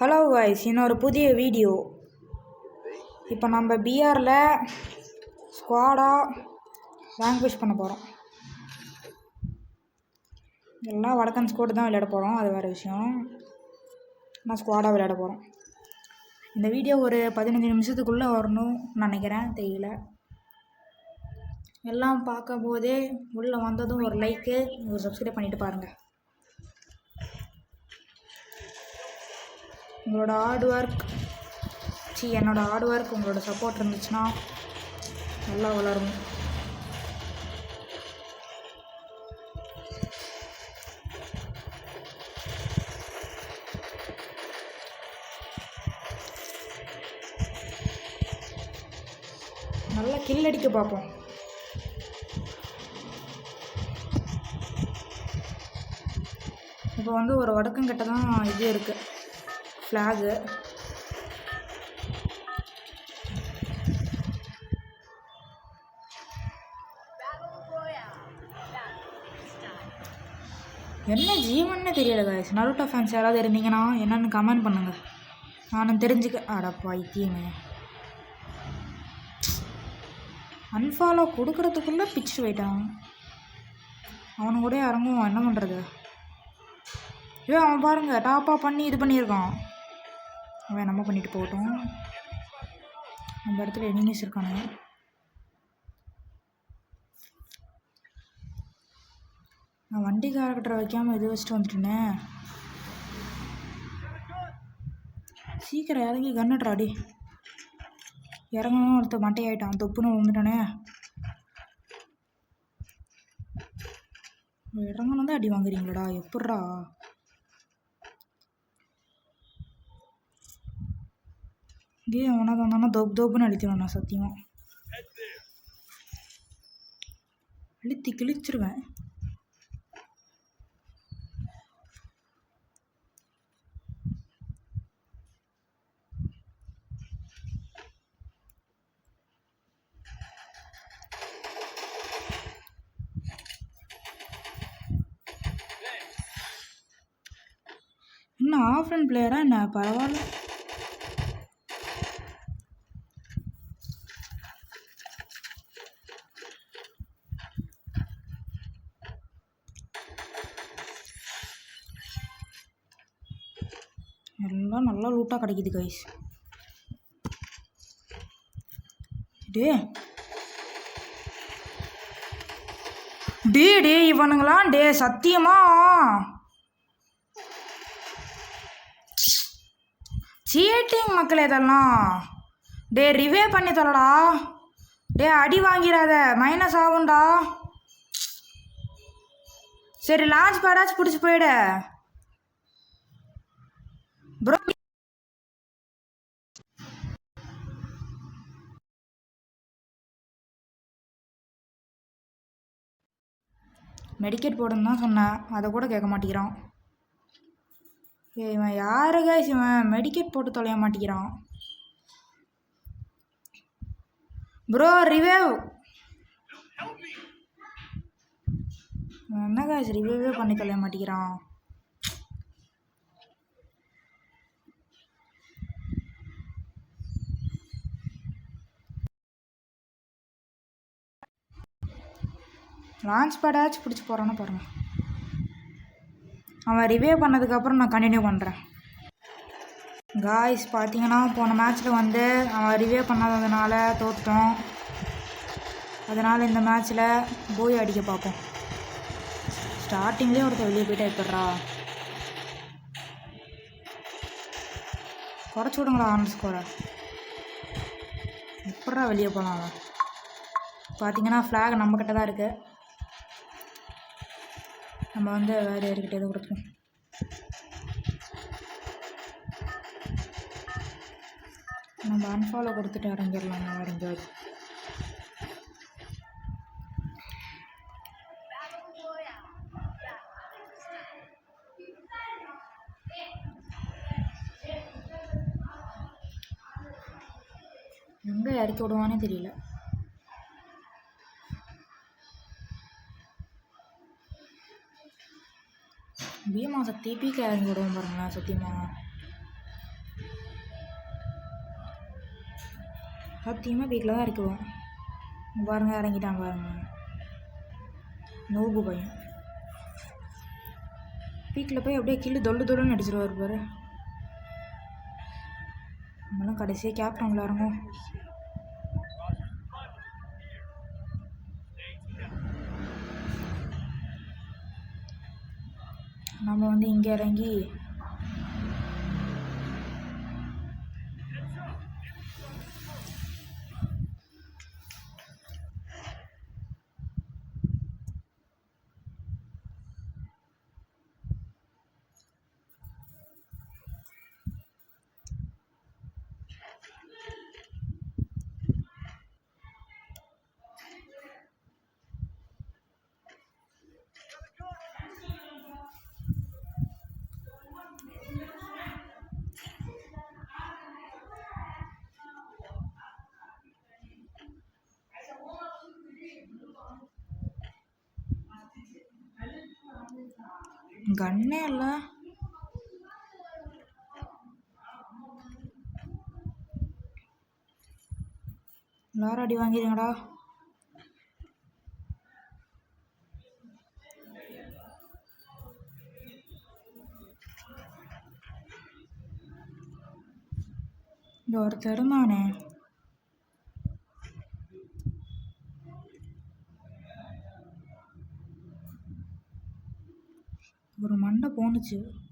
Hello voice இன்னொரு புதிய video இப்போ நம்ம பிஆரில் ஸ்குவாடாக லாங்குவேஜ் பண்ண போகிறோம் எல்லாம் வடக்கன் ஸ்கோடு தான் விளையாட போகிறோம் அது வேறு விஷயம். நான் ஸ்குவாடாக விளையாட போகிறோம் இந்த வீடியோ ஒரு பதினஞ்சு நிமிஷத்துக்குள்ளே வரணும்னு நினைக்கிறேன் தெரியல. எல்லாம் பார்க்கும் போதே உள்ளே வந்ததும் ஒரு லைக்கு ஒரு சப்ஸ்கிரைப் பண்ணிவிட்டு பாருங்கள் உங்களோட ஹார்ட் ஒர்க் சி என்னோட ஹார்ட் ஒர்க் உங்களோட சப்போர்ட் இருந்துச்சுன்னா நல்லா வளரும் நல்லா கில் அடிக்க பார்ப்போம். இப்போ வந்து ஒரு வடக்கங்கிட்ட தான் இது இருக்குது ஃப்ளாகு என்ன ஜீவன்னு தெரியல காய்ஸ் நருட்டோ ஃபேன்ஸ் யாராவது இருந்தீங்கன்னா என்னன்னு கமெண்ட் பண்ணுங்க. நானும் தெரிஞ்சுக்க அட பைத்தியமே. அன்ஃபாலோ கொடுக்கறதுக்குள்ளே பிச்சு போயிட்டான். அவனு கூட இறங்குவான். என்ன பண்ணுறது ஏ அவன் பாருங்க டாப்பாக பண்ணி இது பண்ணியிருக்கான். அவன் நம்ம பண்ணிட்டு போகட்டும். நம்ம இடத்துல எனிமீஸ் இருக்கானுங்க. நான் வண்டி காரக்கட்டரை வைக்காமல் இது வச்சுட்டு வந்துட்டேனே சீக்கிரம் இறங்கி கன்னுட்றாடி இறங்கணும் ஒருத்த மட்டையாயிட்டான் தொப்புன்னு விழுந்துட்டானே. இறங்கணும் தான் அடி வாங்குறீங்களடா. எப்பட்றா டே அவனா வந்தானா தோப்பு தோப்புன்னு அடிச்சிருவேன் நான் சத்தியமாக அழுத்தி கிழிச்சிருவேன். என்ன ஆஃப் அண்ட் பிளேயரா என்ன? பரவாயில்ல. எல்லாம் நல்லா லூட்டாக கிடைக்குது கைஸ் டே. டே டே இவனுங்களாம் டே சத்தியமா? சீட்டிங் மக்கள் இதெல்லாம். டே ரிவே பண்ணி தரடா டே அடி வாங்கிடாத. மைனஸ் ஆகும்டா. சரி லான்ச் பேடாச்சும் பிடிச்சி போயிடு. ப்ரோ மெடிக்கெட் போடுன்னு தான் சொன்னேன். அதை கூட கேட்க மாட்டேங்கிறான். ஏய் இவன் யாரு இவன் மெடிக்கெட் போட்டு தொலைய மாட்டேங்கிறான். ப்ரோ ரிவேவ் என்ன காய்ஸ் ரிவேவே பண்ணி தொலைய மாட்டேங்கிறான். லான்ச் பேடாச்சும் பிடிச்சி போகிறான்னு பாருங்க. அவன் ரிவே பண்ணதுக்கப்புறம் நான் கண்டினியூ பண்ணுறேன் காய்ஸ் பார்த்தீங்கன்னா போன மேட்ச்சில் வந்து அவன் ரிவே பண்ணாததுனால தோற்றுட்டோம் அதனால் இந்த மேட்ச்சில் போய் அடிக்க பார்ப்போம். ஸ்டார்டிங்லேயே ஒருத்தர் வெளியே போயிட்டா எடுத்துடுறா குறைச்சி விடுங்களா ஆன் ஸ்கோரை எப்படா வெளியே போகலாம் அவன்? பார்த்தீங்கன்னா ஃப்ளாக் நம்மக்கிட்ட தான் இருக்குது நம்ம வந்து வேறு யாருக்கிட்ட எதுவும் கொடுப்போம் நம்ம அன்ஃபாலோ கொடுத்துட்டு இறங்கிடலாம் வேறு எங்கே இறக்கி விடுவானே தெரியல. அவன் சத்தி பீக்கில் இறங்கி விடுவோம் பாருங்களேன் சத்தியமாக சத்தியமாக வீட்டில் தான் இருக்குவோம் பாருங்க இறங்கிட்டான் பாருங்க. நோபு பையன். பீக்கில் போய் அப்படியே கிள்ளு தொல்லு தொல்லுன்னு அடிச்சிருவார் பாரு. நம்மளும் கடைசியாக கேப் ரவுண்டில் இறங்கும் நம்ம வந்து இங்கே இறங்கி கண்ணே இல்லை எல்லாரும் அடி வாங்கிடுங்கடா இந்த ஒருத்தர் இருந்தானே Menuju.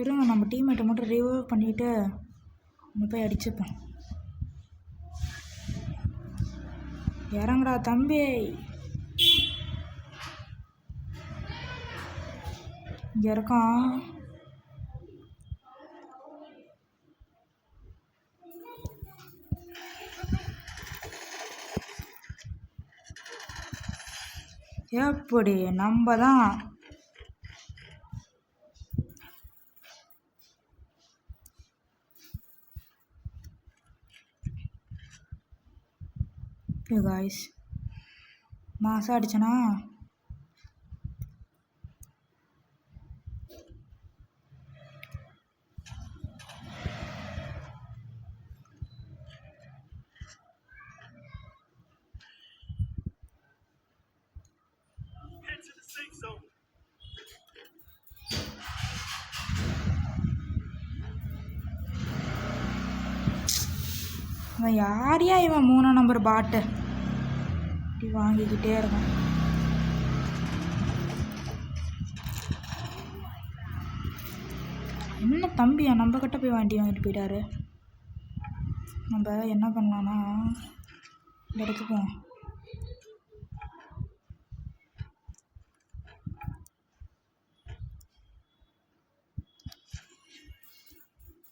இருங்க நம்ம டீம்மேட்டை மட்டும் ரிவைவ் பண்ணிவிட்டு நம்ம போய் அடிச்சுப்போம். இறங்குடா தம்பி. இங்கே இருக்கான் எப்படி நம்ம தான் யூ காய்ஸ் மாதம் அடிச்சனா? Head இவன் யாரையா இவன்? மூணாம் நம்பர் பாட்டு இப்படி வாங்கிக்கிட்டே இருக்கான் என்ன தம்பியா? நம்ம கிட்ட போய் வண்டி வாங்கிட்டு போயிட்டாரு. நம்ம என்ன பண்ணலான்னா இந்த இடத்துக்கு போவோம்.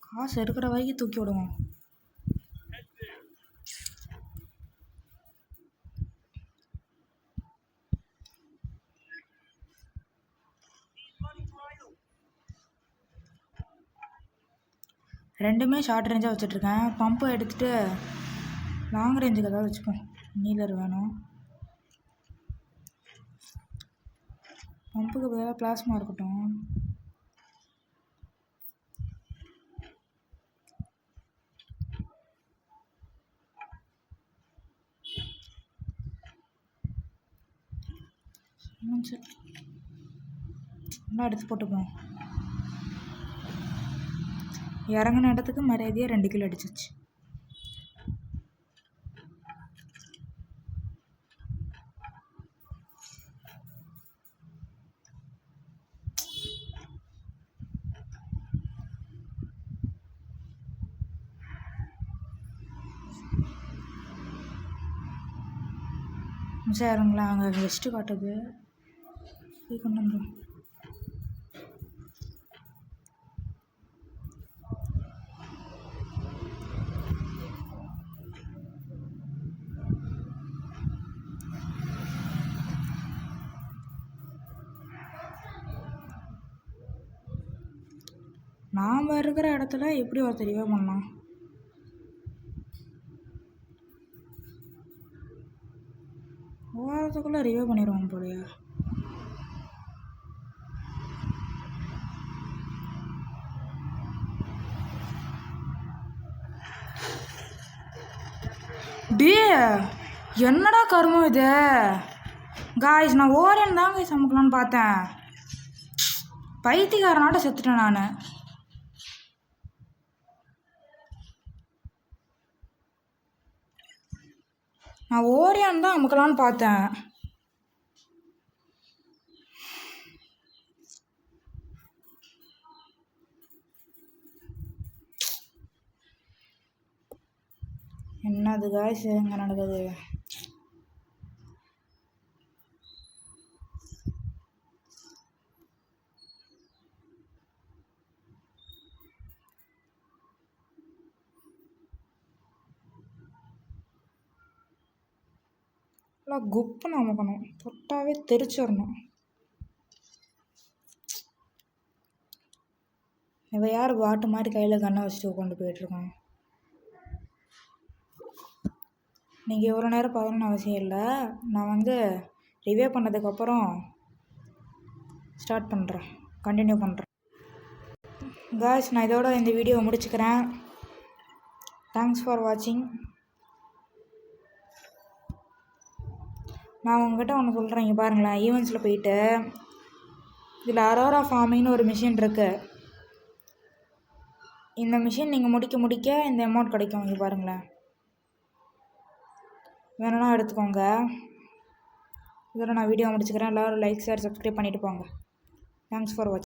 காசு எடுக்கிற வரைக்கும் தூக்கி விடுவோம். ரெண்டுமே ஷார்ட் ரேஞ்சாக வச்சுட்ருக்கேன் பம்பை எடுத்துகிட்டு லாங் ரேஞ்சுக்கு ஏதாவது வச்சுப்போம். நீலர் வேணும். பம்புக்கு பதிலாக பிளாஸ்மா இருக்கட்டும். ம், சரி. நல்லா எடுத்து போட்டுப்போம். இறங்கின இடத்துக்கு மரியாதையாக ரெண்டு கிலோ அடிச்சிச்சு சார் அங்கே கெஸ்ட்டு காட்டுது. கொண்டு வந்துடும் இருக்கிற இடத்துல எப்படி ஒருத்தர் ரிவே பண்ணலாம்? ஓரத்துக்குள்ளே ரிவ்யூ பண்ணிடுவோம் போலயா. டே என்னடா கருமம் இது? காய்ஸ் நான் ஓரன் தான் சமைக்கலான்னு அமுக்கலான்னு பார்த்தேன். பைத்தியக்காரனாட்ட செத்துட்டேன் நான். நான் ஓரியான் தான் அமுக்கலான்னு பார்த்தேன். என்னது காய்ஸ் எங்கே நடக்குது? நல்லா குப்புன்னு அமுக்கணும் தொட்டாவே தெரிச்சிடணும் இவ யார் பாட்டு மாதிரி கையில் கண்ணை வச்சுட்டு கொண்டு போயிட்டுருக்கான் நீங்கள் இவ்வளோ நேரம் பார்க்கணும்னு அவசியம் இல்லை. நான் வந்து ரிவ்யூ பண்ணதுக்கப்புறம் ஸ்டார்ட் பண்ணுறேன் கண்டினியூ பண்ணுறேன் காய்ஸ் நான் இதோட இந்த வீடியோவை முடிச்சுக்கிறேன். தேங்க்ஸ் ஃபார் வாட்சிங் நான் உங்ககிட்ட ஒன்று சொல்கிறேன் இங்கே பாருங்களேன். E ஈவெண்ட்ஸில் போயிட்டு இதில் அரோரா ஃபார்மிங்னு ஒரு மிஷின் இருக்குது இந்த மிஷின் நீங்கள் முடிக்க முடிக்க இந்த அமௌண்ட் கிடைக்கும் இங்கே பாருங்களேன். வேணும்னா எடுத்துக்கோங்க. இதோட நான் வீடியோ முடிச்சுக்கிறேன். எல்லோரும் லைக் ஷேர் சப்ஸ்கிரைப் பண்ணிவிட்டு போங்க. தேங்க்ஸ் ஃபார் வாட்சிங்